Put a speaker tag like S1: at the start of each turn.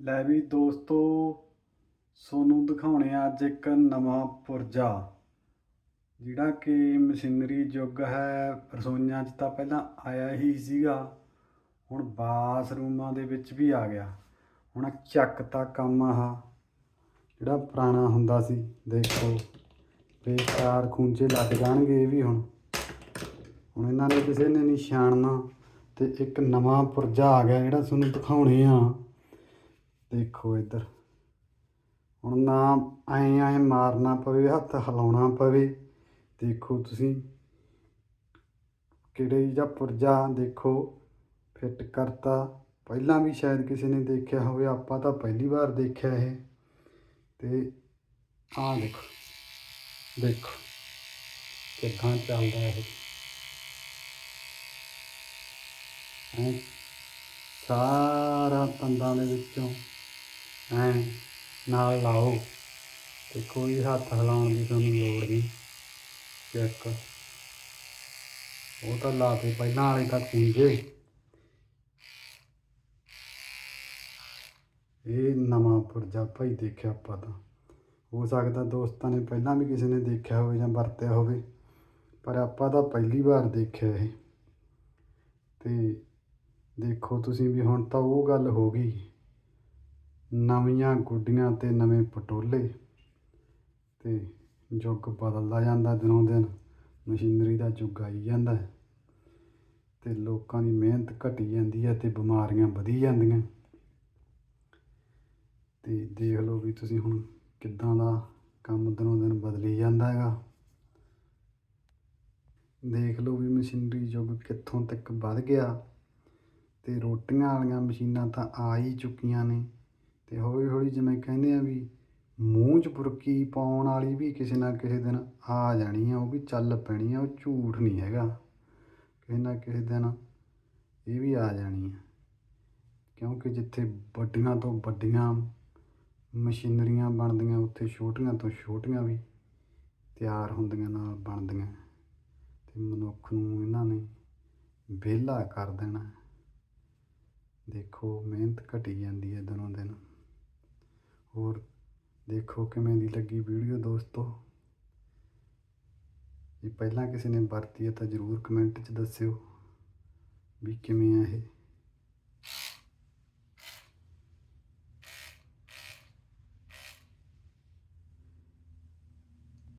S1: ਲੈ ਵੀ ਦੋਸਤੋ, ਸੋਨੂੰ ਦਿਖਾਉਣੇ ਆ ਅੱਜ ਇੱਕ ਨਵਾਂ ਪੁਰਜਾ। ਜਿਹੜਾ ਕਿ ਮਸ਼ੀਨਰੀ ਯੁੱਗ ਹੈ, ਰਸੋਈਆਂ 'ਚ ਤਾਂ ਪਹਿਲਾਂ ਆਇਆ ਹੀ ਸੀਗਾ, ਹੁਣ ਬਾਥਰੂਮਾਂ ਦੇ ਵਿੱਚ ਵੀ ਆ ਗਿਆ। ਹੁਣ ਆਹ ਚੱਕ ਤਾਂ ਕੰਮ ਆਹ, ਜਿਹੜਾ ਪੁਰਾਣਾ ਹੁੰਦਾ ਸੀ, ਦੇਖੋ। ਬੇਕਾਰ ਖੂੰਜੇ ਲੱਗ ਜਾਣਗੇ ਇਹ ਵੀ ਹੁਣ। ਹੁਣ ਇਹਨਾਂ ਨੇ ਕਿਸੇ ਨੇ ਨਹੀਂ ਛਾਣਨਾ, ਤੇ ਇੱਕ ਨਵਾਂ ਪੁਰਜਾ ਆ ਗਿਆ ਜਿਹੜਾ ਤੁਹਾਨੂੰ ਦਿਖਾਉਣੇ ਆ। ਦੇਖੋ ਇੱਧਰ। ਹੁਣ ਨਾ ਐਂ ਐਂ ਮਾਰਨਾ ਪਵੇ, ਹੱਥ ਹਿਲਾਉਣਾ ਪਵੇ। ਦੇਖੋ ਤੁਸੀਂ ਕਿਹੜੇ ਜਾਂ ਪੁਰਜਾ ਦੇਖੋ ਫਿੱਟ ਕਰਤਾ। ਪਹਿਲਾਂ ਵੀ ਸ਼ਾਇਦ ਕਿਸੇ ਨੇ ਦੇਖਿਆ ਹੋਵੇ, ਆਪਾਂ ਤਾਂ ਪਹਿਲੀ ਵਾਰ ਦੇਖਿਆ ਇਹ। ਤੇ ਆਹ ਦੇਖੋ ਦੇਖੋ ਕਿੱਦਾਂ ਚੱਲਦਾ ਇਹ। ਸਾਰਾ ਤੰਦਾਂ ਦੇ ਵਿੱਚੋਂ ਐ ਨਾਲ ਲਾਓ। ਤੇ ਕੋਈ ਹੱਥ ਹਿਲਾਉਣ ਦੀ ਤੁਹਾਨੂੰ ਲੋੜ ਨਹੀਂ। ਚੈੱਕ। ਉਹ ਤਾਂ ਲਾ ਕੇ ਪਹਿਲਾਂ ਵਾਲੇ ਤਾਂ ਕੁੰਝੇ ਇਹ ਨਵਾਂ ਪੁਰਜਾ ਭਾਈ ਦੇਖਿਆ ਆਪਾਂ ਤਾਂ। ਹੋ ਸਕਦਾ ਦੋਸਤਾਂ ਨੇ ਪਹਿਲਾਂ ਵੀ ਕਿਸੇ ਨੇ ਦੇਖਿਆ ਹੋਵੇ ਜਾਂ ਵਰਤਿਆ ਹੋਵੇ। ਪਰ ਆਪਾਂ ਤਾਂ ਪਹਿਲੀ ਵਾਰ ਦੇਖਿਆ ਇਹ। ਤੇ ਦੇਖੋ ਤੁਸੀਂ ਵੀ ਹੁਣ ਤਾਂ ਉਹ ਗੱਲ ਹੋ ਗਈ। ਨਵੀਆਂ ਗੁੱਡੀਆਂ ਤੇ ਨਵੇਂ ਪਟੋਲੇ ਤੇ ਯੁੱਗ ਬਦਲਦਾ ਜਾਂਦਾ ਦਿਨੋਂ ਦਿਨ, ਮਸ਼ੀਨਰੀ ਦਾ ਯੁੱਗ ਆਈ ਜਾਂਦਾ ਹੈ ਤੇ ਲੋਕਾਂ ਦੀ ਮਿਹਨਤ ਘਟੀ ਜਾਂਦੀ ਹੈ ਤੇ ਬਿਮਾਰੀਆਂ ਵਧੀ ਜਾਂਦੀਆਂ। ਤੇ ਦੇਖ ਲਓ ਵੀ ਤੁਸੀਂ ਹੁਣ ਕਿੱਦਾਂ ਦਾ ਕੰਮ ਦਿਨੋਂ ਦਿਨ ਬਦਲੀ ਜਾਂਦਾ ਹੈਗਾ। ਦੇਖ ਲਓ ਵੀ ਮਸ਼ੀਨਰੀ ਯੁੱਗ ਕਿੱਥੋਂ ਤੱਕ ਵੱਧ ਗਿਆ ਤੇ ਰੋਟੀਆਂ ਵਾਲੀਆਂ ਮਸ਼ੀਨਾਂ ਤਾਂ ਆ ਹੀ ਚੁੱਕੀਆਂ ਨੇ। ਤੇ ਹੌਲੀ ਹੌਲੀ ਜਿਵੇਂ ਕਹਿੰਦੇ ਆ ਵੀ ਮੂੰਹ 'ਚ ਬੁਰਕੀ ਪਾਉਣ ਵਾਲੀ ਵੀ ਕਿਸੇ ਨਾ ਕਿਸੇ ਦਿਨ ਆ ਜਾਣੀ ਆ, ਉਹ ਵੀ ਚੱਲ ਪੈਣੀ ਆ, ਉਹ ਝੂਠ ਨਹੀਂ ਹੈਗਾ। ਕਿਸੇ ਨਾ ਕਿਸੇ ਦਿਨ ਇਹ ਵੀ ਆ ਜਾਣੀ ਆ। ਕਿਉਂਕਿ ਜਿੱਥੇ ਵੱਡੀਆਂ ਤੋਂ ਵੱਡੀਆਂ ਮਸ਼ੀਨਰੀਆਂ ਬਣਦੀਆਂ, ਉੱਥੇ ਛੋਟੀਆਂ ਤੋਂ ਛੋਟੀਆਂ ਵੀ ਤਿਆਰ ਹੁੰਦੀਆਂ, ਨਾਲ ਬਣਦੀਆਂ। ਤੇ ਮਨੁੱਖ ਨੂੰ ਇਹਨਾਂ ਨੇ ਵਿਹਲਾ ਕਰ ਦੇਣਾ। ਦੇਖੋ, ਮਿਹਨਤ ਘਟੀ ਜਾਂਦੀ ਹੈ ਦਿਨੋਂ ਦਿਨ। ਹੋਰ ਦੇਖੋ ਕਿਵੇਂ ਦੀ ਲੱਗੀ ਵੀਡੀਓ ਦੋਸਤੋ। ਜੇ ਪਹਿਲਾਂ ਕਿਸੇ ਨੇ ਵਰਤੀ ਹੈ ਤਾਂ ਜ਼ਰੂਰ ਕਮੈਂਟ 'ਚ ਦੱਸਿਓ ਵੀ ਕਿਵੇਂ ਆ ਇਹ।